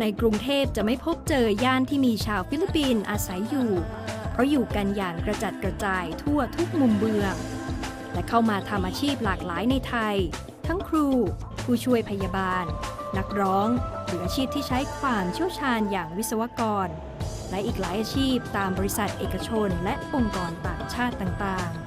ในกรุงเทพจะไม่พบเจอย่านที่มีชาวฟิลิปปินส์อาศัยอยู่ เพราะอยู่กันอย่างกระจัดกระจายทั่วทุกมุมเมือง และเข้ามาทำอาชีพหลากหลายในไทย ทั้งครู ผู้ช่วยพยาบาล นักร้องหรืออาชีพที่ใช้ความเชี่ยวชาญอย่างวิศวกร และอีกหลายอาชีพตามบริษัทเอกชนและองค์กรต่างชาติต่างๆ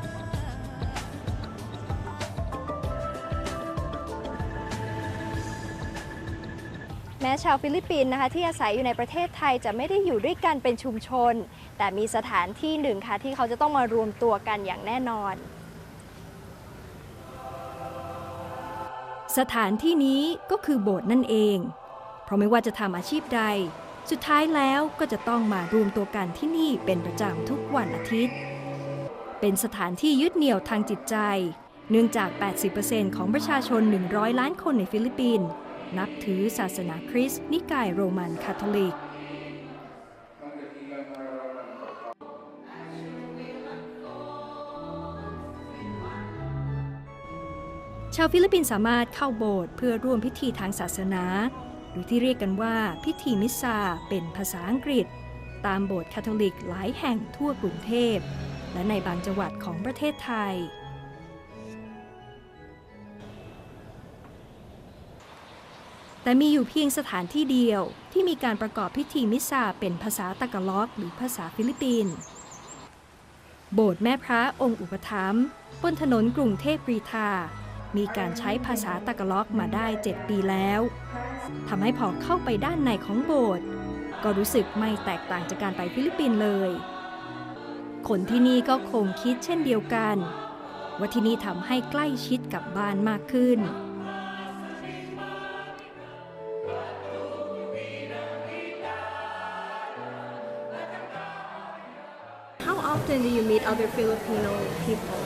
ม้ชาวฟิลิปปินส์นะคะที่อาศัยอยู่ในประเทศไทยจะไม่ได้อยู่ด้วยกันเป็นชุมชน แต่มีสถานที่หนึ่งค่ะที่เขาจะต้องมารวมตัวกันอย่างแน่นอน สถานที่นี้ก็คือโบสถ์นั่นเอง เพราะไม่ว่าจะทำอาชีพใด สุดท้ายแล้วก็จะต้องมารวมตัวกันที่นี่เป็นประจำทุกวันอาทิตย์ เป็นสถานที่ยึดเหนี่ยวทางจิตใจ เนื่องจาก 80%ของประชาชน 100 ล้านคนในฟิลิปปินส์ นับถือศาสนาคริสต์นิกายโรมันคาทอลิก ชาวฟิลิปปินส์สามารถเข้าโบสถ์เพื่อร่วมพิธีทางศาสนา หรือที่เรียกกันว่าพิธีมิสซาเป็นภาษาอังกฤษ ตามโบสถ์คาทอลิกหลายแห่งทั่วกรุงเทพ และในบางจังหวัดของประเทศไทย แต่มีอยู่เพียงสถานที่เดียวที่มีการประกอบพิธีมิสซาเป็นภาษาตะกะล็อกหรือภาษาฟิลิปปินส์โบสถ์แม่พระองค์อุปถัมภ์บนถนนกรุงเทพกรีฑามีการใช้ภาษาตะกะล็อกมาได้ 7 ปีแล้วทำให้พอเข้าไปด้านในของโบสถ์ก็รู้สึกไม่แตกต่างจากการไปฟิลิปปินส์เลย คนที่นี่ก็คงคิดเช่นเดียวกัน ว่าที่นี่ทำให้ใกล้ชิดกับบ้านมากขึ้น often do you meet other Filipino people?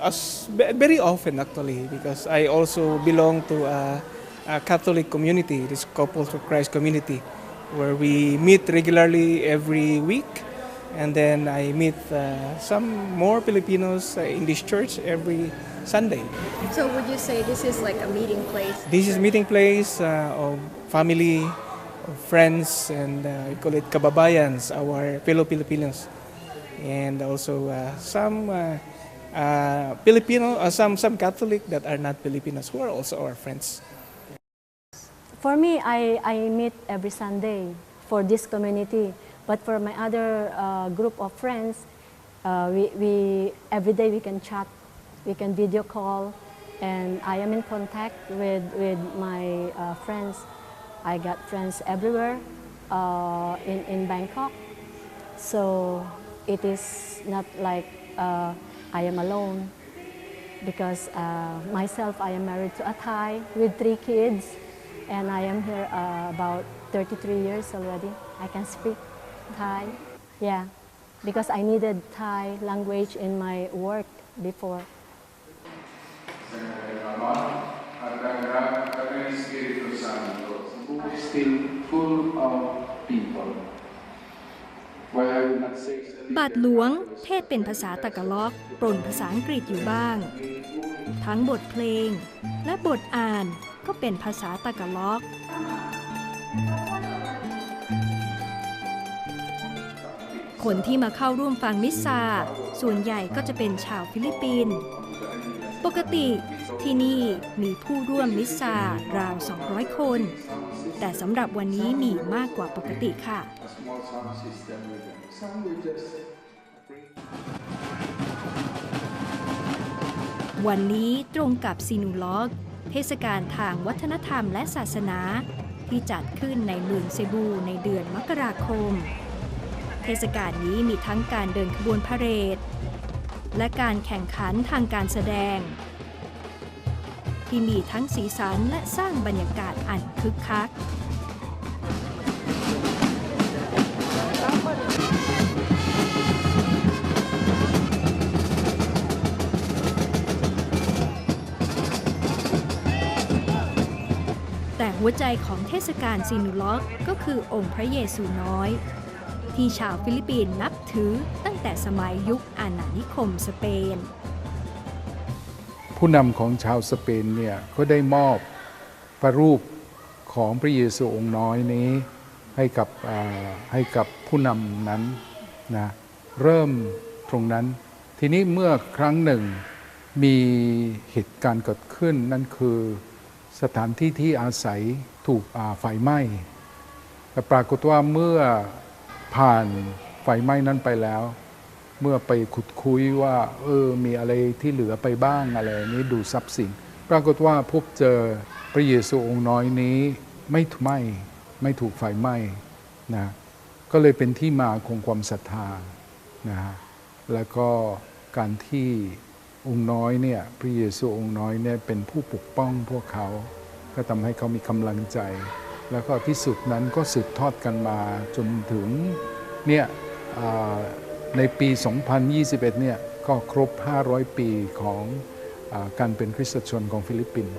As very often actually, because I also belong to a, a Catholic community, this Couples for Christ community, where we meet regularly every week, and then I meet uh, some more Filipinos uh, in this church every Sunday. So would you say this is like a meeting place? This is meeting place uh, of family, of friends, and uh, we call it kababayans, our fellow Filipinos, and also uh, some uh, uh, Filipino, some some Catholic that are not Filipinos who are also our friends. For me, I, I meet every Sunday for this community. But for my other group of friends, we, we, every day we can chat, we can video call, and I am in contact with, with my uh, friends. I got friends everywhere uh, in, in Bangkok. So it is not like uh, I am alone because uh, myself, I am married to a Thai with three kids, and I am here uh, about 33 years already. I can speak Thai, yeah, because I needed Thai language in my work before. still full of people. บาทหลวงเทศเป็นภาษาตะกะล็อกปรนภาษาอังกฤษอยู่บ้าง ทั้งบทเพลงและบทอ่านก็เป็นภาษาตะกะล็อก คนที่มาเข้าร่วมฟังมิสซา ส่วนใหญ่ก็จะเป็นชาวฟิลิปปินส์ปกติที่นี่มีผู้ร่วมมิสซาราว 200 คน แต่สำหรับวันนี้มีมากกว่าปกติค่ะ sound system with them. Some will just bring วันนี้ตรงกับซีนูล็อกเทศกาลทางวัฒนธรรมและศาสนา ที่จัดขึ้นในเมืองเซบูในเดือนมกราคม เทศกาลนี้มีทั้งการเดินขบวนพาเหรด และการแข่งขันทางการแสดง ที่มีทั้งสีสันและสร้างบรรยากาศอันคึกคัก หัวใจของเทศกาลซินูล็อกก็คือองค์พระเยซูน้อย ที่ชาวฟิลิปปินส์นับถือตั้งแต่สมัยยุคอาณานิคมสเปน ผู้นำของชาวสเปนเนี่ยก็ได้มอบพระรูปของพระเยซูองค์น้อยนี้ให้กับให้กับผู้นำนั้นนะเริ่มตรงนั้น ทีนี้เมื่อครั้งหนึ่งมีเหตุการณ์เกิดขึ้นนั่นคือ สถานที่ที่อาศัยถูกไฟไหม้แต่ปรากฏว่าเมื่อผ่านไฟไหม้นั้นไปแล้ว เมื่อไปขุดคุยว่า เออมีอะไรที่เหลือไปบ้างอะไรนี้ดูทรัพย์สินปรากฏว่าพบเจอพระเยซูองค์น้อยนี้ไม่ถูกไหม้ไม่ถูกไฟไหม้นะก็เลยเป็นที่มาของความศรัทธานะฮะแล้วก็การที่ องค์น้อยเนี่ยพระเยซูองค์น้อยเนี่ยเป็นผู้ปกป้องพวกเขา ก็ทำให้เขามีกำลังใจ แล้วก็ที่สุดนั้นก็สืบทอดกันมาจนถึงเนี่ยอ่าในปี 2021 เนี่ยก็ครบ 500 ปีของอการเป็นคริสตชนของฟิลิปปินส์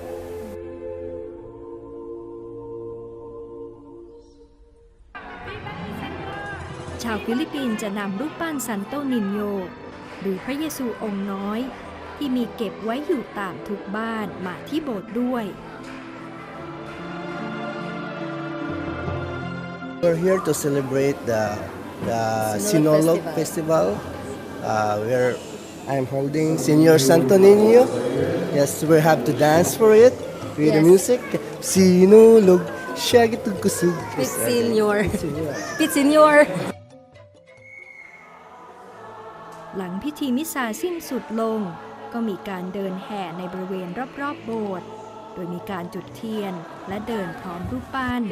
ชาวฟิลิปปินส์จะนำรูปปั้นซันโตนินโย หรือพระเยซูองค์น้อย ที่มีเก็บไว้อยู่ตามทุกบ้านมาที่โบสถ์ด้วย We're here to celebrate the, the Sinolog Festival, uh, where I'm holding Senor Santo Niño. Yes, we have to dance for it with the Yes. music. Sinulog, shagitug kusug. Pit Senior. Pit Senior. หลังพิธีมิสซาสิ้นสุดลง ก็มีการเดินแห่ในบริเวณรอบๆโบสถ์ โดยมีการจุดเทียนและเดินพร้อมรูปปั้น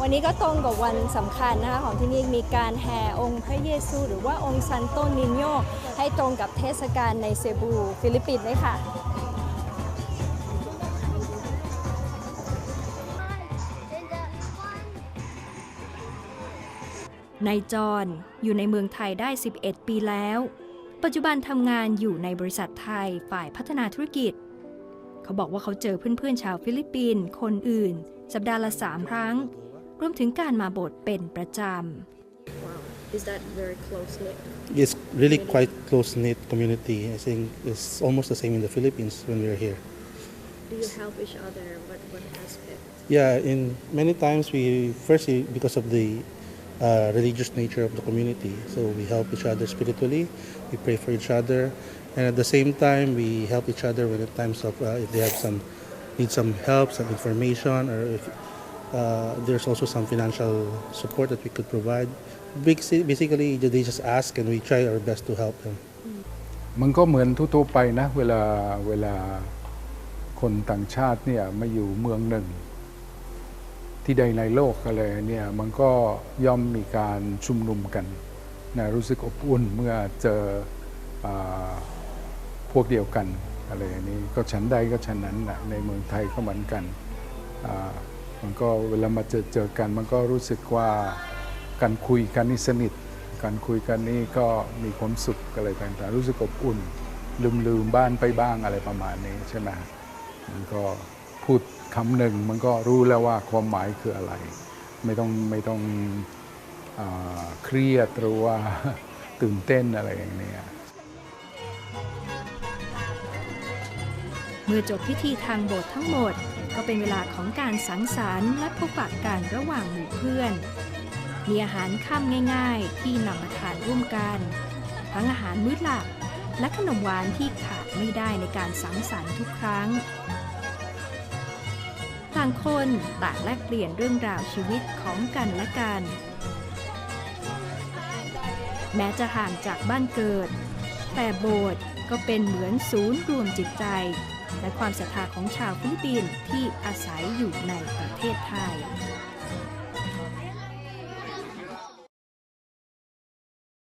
วันนี้ก็ตรงกับวันสำคัญนะคะของที่นี่มีการแห่องค์พระเยซู หรือว่าองค์ซันโตนินโยให้ตรงกับเทศกาลในเซบู ฟิลิปปินส์เลยค่ะ นายจรอยู่ในเมืองไทยได้ 11 ปีแล้ว ปัจจุบันทำงานอยู่ในบริษัทไทยฝ่ายพัฒนาธุรกิจ เขาบอกว่าเขาเจอเพื่อนๆชาวฟิลิปปินส์คนอื่น สัปดาห์ละ3ครั้ง รวมถึงการมาโบสถ์เป็นประจำ Is that very close knit? It's really quite close knit community. I think it's almost the same in the Philippines when we are here. Do you help each other? What what aspect? Yeah, in many times we firstly because of the uh, religious nature of the community, so we help each other spiritually. We pray for each other, and at the same time we help each other when at times of uh, if they have some need some help, some information, or if uh, there's also some financial support that we could provide. Basi- Basically, they just ask, and we try our best to help them. มันก็เหมือนทั่วๆไปนะ เวลาเวลาคนต่างชาติเนี่ยมาอยู่เมืองหนึ่ง ที่ใดในโลกอะไรเนี่ยมันก็ย่อมมีการชุมนุมกันนะรู้สึกอบอุ่นเมื่อเจออพวกเดียวกันอะไรอย่างนี้ก็ฉันใดก็ฉันนั้นนะในเมืองไทยก็เหมือนกันมันก็เวลามาเจอเจอกัน มันก็รู้สึกว่าการคุยกันนี่สนิท การคุยกันนี่ก็มีความสุขอะไรต่างๆรู้สึกอบอุ่น ลืมลืมบ้านไปบ้างอะไรประมาณนี้ใช่ไหมมันก็ พูดคำหนึ่งมันก็รู้แล้วว่าความหมายคืออะไร ไม่ต้องไม่ต้องอเครียดหรือว่าตื่นเต้นอะไรอย่างนี้เมื่อจบพิธีทางโบสถ์ทั้งหมด ก็เป็นเวลาของการสังสรรค์และพบปะกันระหว่างหมู่เพื่อน มีอาหารค่ำง่าย ๆ ที่นำมาทานร่วมกัน ทั้งอาหารมื้อหลักและขนมหวานที่ขาดไม่ได้ในการสังสรรค์ทุกครั้ง ต่างคนต่างแลกเปลี่ยนเรื่องราวชีวิตของกันและกัน แม้จะห่างจากบ้านเกิด แต่โบสถ์ก็เป็นเหมือนศูนย์รวมจิตใจ และความศรัทธาของชาวฟิลิปปินส์ที่อาศัยอยู่ในประเทศไทย